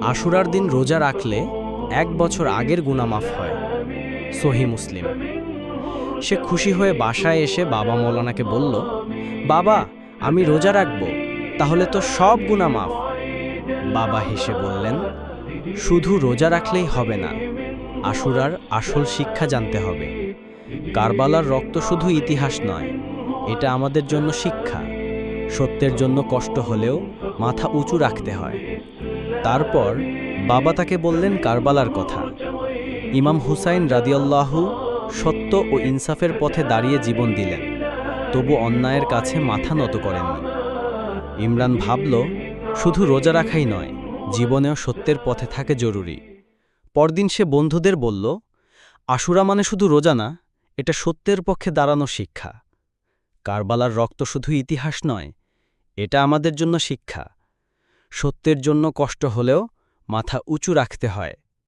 আশুরার দিন রোজা রাখলে এক বছর আগের গুনামাফ হয়, সহি মুসলিম। সে খুশি হয়ে বাসায় এসে বাবা মৌলানাকে বলল, বাবা, আমি রোজা রাখব, তাহলে তো সব গুনামাফ। বাবা হেসে বললেন, শুধু রোজা রাখলেই হবে না, আশুরার আসল শিক্ষা জানতে হবে। কারবালার রক্ত শুধু ইতিহাস নয়, এটা আমাদের জন্য শিক্ষা। সত্যের জন্য কষ্ট হলেও মাথা উঁচু রাখতে হয়। তারপর বাবা তাকে বললেন কারবালার কথা। ইমাম হুসাইন রাদিয়াল্লাহু সত্য ও ইনসাফের পথে দাঁড়িয়ে জীবন দিলেন। তবু অন্যায়ের কাছে মাথা নত করেননি। ইমরান ভাবল, শুধু রোজা রাখাই নয়, জীবনেও সত্যের পথে থাকে জরুরি। পরদিন সে বন্ধুদের বলল, আশুরা মানে শুধু রোজা না, এটা সত্যের পক্ষে দাঁড়ানো শিক্ষা। কারবালার রক্ত শুধু ইতিহাস নয় এটা আমাদের জন্য শিক্ষা। সত্যের জন্য কষ্ট হলেও মাথা উঁচু রাখতে হয়।